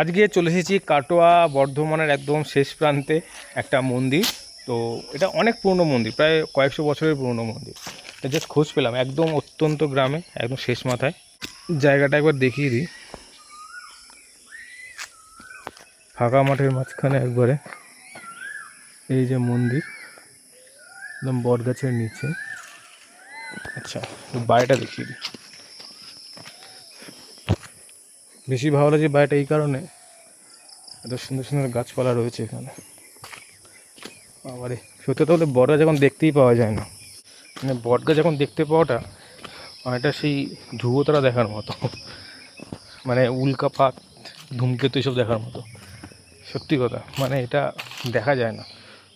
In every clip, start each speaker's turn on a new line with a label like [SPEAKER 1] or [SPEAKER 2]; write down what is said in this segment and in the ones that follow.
[SPEAKER 1] আজকে চলে এসেছি কাটোয়া বর্ধমানের একদম শেষ প্রান্তে একটা মন্দির। তো এটা অনেক পুরনো মন্দির, প্রায় কয়েকশো বছরের পুরনো মন্দির। জাস্ট খোঁজ পেলাম, একদম অত্যন্ত গ্রামে, একদম শেষ মাথায়। জায়গাটা একবার দেখিয়ে দিই। ফাঁকা মাঠের মাঝখানে একবারে। এই যে মন্দির, একদম বট গাছের নিচে। আচ্ছা বাড়িটা দেখিয়ে দিই। বেশি ভালো লাগছে বাড়িটা এই কারণে। এত সুন্দর সুন্দর গাছপালা রয়েছে এখানে। আবারে সত্যি তো বলে বড় যখন দেখতেই পাওয়া যায় না। মানে বট গাছ যখন দেখতে পাওয়াটা অনেকটা সেই ধ্রুবতারা দেখার মতো। মানে উল্কাপাত ধূমকেতু এসব দেখার মতো। সত্যি কথা মানে এটা দেখা যায় না।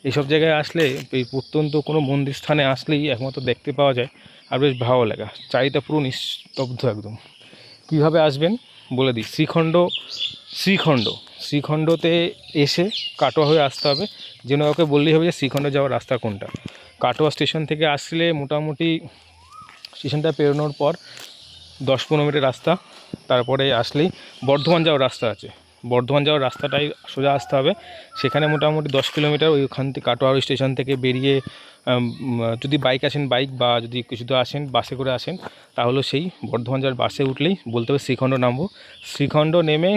[SPEAKER 1] এইসব জায়গায় আসলে এই প্রত্যন্ত কোনো মন্দির স্থানে আসলেই একমাত্র দেখতে পাওয়া যায়। আর বেশ ভালো লাগা। চারিটা পুরো নিস্তব্ধ একদম। কীভাবে আসবেন? বলে দিই, শ্রীখণ্ড শ্রীখণ্ড, শ্রীখণ্ডতে এসে কাটোয়া হয়ে আসতে হবে। যেন ওকে বললেই হবে যে শ্রীখণ্ড যাওয়ার রাস্তা কোনটা। কাটোয়া স্টেশন থেকে আসলে মোটামুটি স্টেশনটা পেরোনোর পর দশ পনেরো মিনিটের রাস্তা, তারপরে আসলেই বর্ধমান যাওয়ার রাস্তা আছে। বর্ধমান যাওয়ার রাস্তাটাই সোজা আসতে হবে। সেখানে মোটামুটি দশ কিলোমিটার ওইখান থেকে কাটোয়া স্টেশন থেকে বেরিয়ে যদি বাইক আসেন বাইক বা যদি কিছু তো আসেন বাসে করে আসেন, তাহলে সেই বর্ধমান যাওয়ার বাসে উঠলেই বলতে হবে শ্রীখণ্ড নামবো। শ্রীখণ্ড নেমে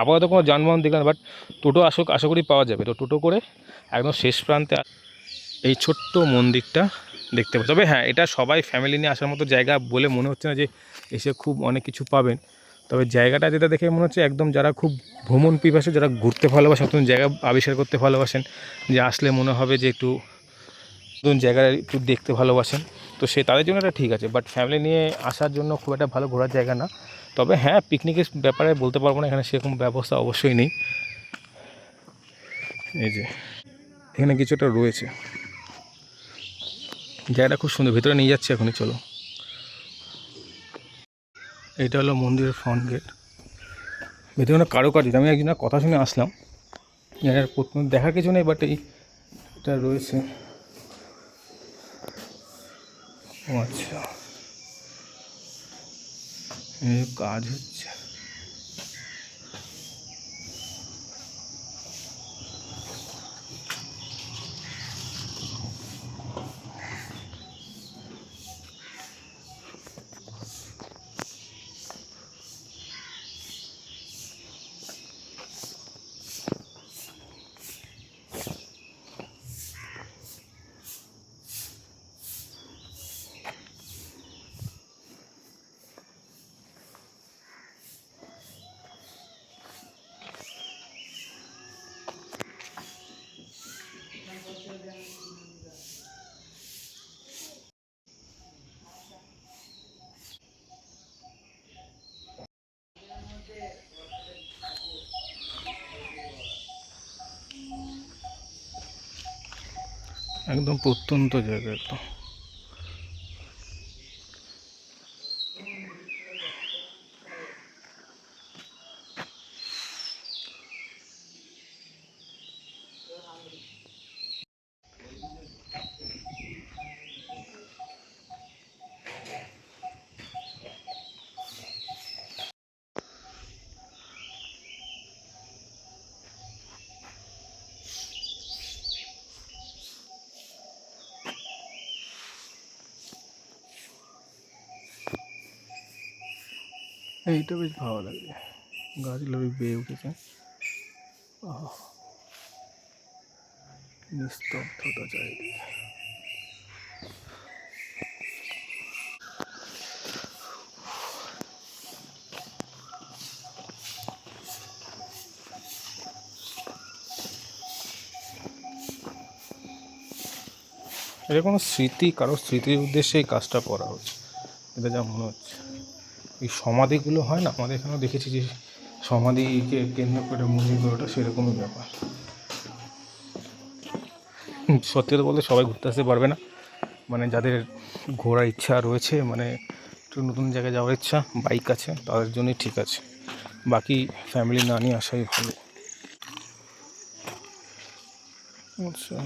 [SPEAKER 1] আপাতত কোনো যানবাহন দেখলাম বাট টোটো আসুক, আশা করি পাওয়া যাবে। তো টোটো করে একদম শেষ প্রান্তে এই ছোট্ট মন্দিরটা দেখতে পাবে। তবে হ্যাঁ এটা সবাই ফ্যামিলি নিয়ে আসার মতো জায়গা বলে মনে হচ্ছে না যে এসে খুব অনেক কিছু পাবেন। তবে জায়গাটা যেটা দেখে মনে হচ্ছে একদম যারা খুব ভ্রমণ পিপাসে, যারা ঘুরতে ভালোবাসেন নতুন জায়গা আবিষ্কার করতে ভালোবাসেন, যে আসলে মনে হবে যে একটু নতুন জায়গা একটু দেখতে ভালোবাসেন, তো সে তাদের জন্য এটা ঠিক আছে। বাট ফ্যামিলি নিয়ে আসার জন্য খুব একটা ভালো ঘোরার জায়গা না। তবে হ্যাঁ পিকনিকের ব্যাপারে বলতে পারব না, এখানে সেরকম ব্যবস্থা অবশ্যই নেই। এই যে, এখানে কিছুটা রয়েছে। জায়গাটা খুব সুন্দর, ভিতরে নিয়ে যাচ্ছে এখনই, চলো। এটা হলো মন্দিরের ফ্রন্ট গেট ভেতরে অনেক কারুকার্য, আমি একজনের কথা শুনে আসলাম। এর দেখার কিছু নেই বাট এই রয়েছে। ও আচ্ছা। কাজ হচ্ছে। একদম প্রত্যন্ত জায়গা একদম। এইটা বেশ ভালো লাগে। গাছগুলো বেয়ে উঠেছে। নিস্তব্ধতা চারিদিকে। এটা কোনো স্মৃতি, কারোর স্মৃতির উদ্দেশ্যে এই কাজটা করা হচ্ছে। এটা যা মনে হচ্ছে। এই সমাধিগুলো হয় না? আমাদের এখানেও দেখেছি যে সমাধিকে কেন্দ্র করে মন্দিরগুলোটা সেরকমই ব্যাপার। সত্যি কথা বলতে সবাই ঘুরতে আসতে পারবে না। মানে যাদের ঘোরার ইচ্ছা রয়েছে মানে একটু নতুন জায়গায় যাওয়ার ইচ্ছা, বাইক আছে, তাদের জন্যই ঠিক আছে। বাকি ফ্যামিলি না নিয়ে আসাই ভালো। আচ্ছা।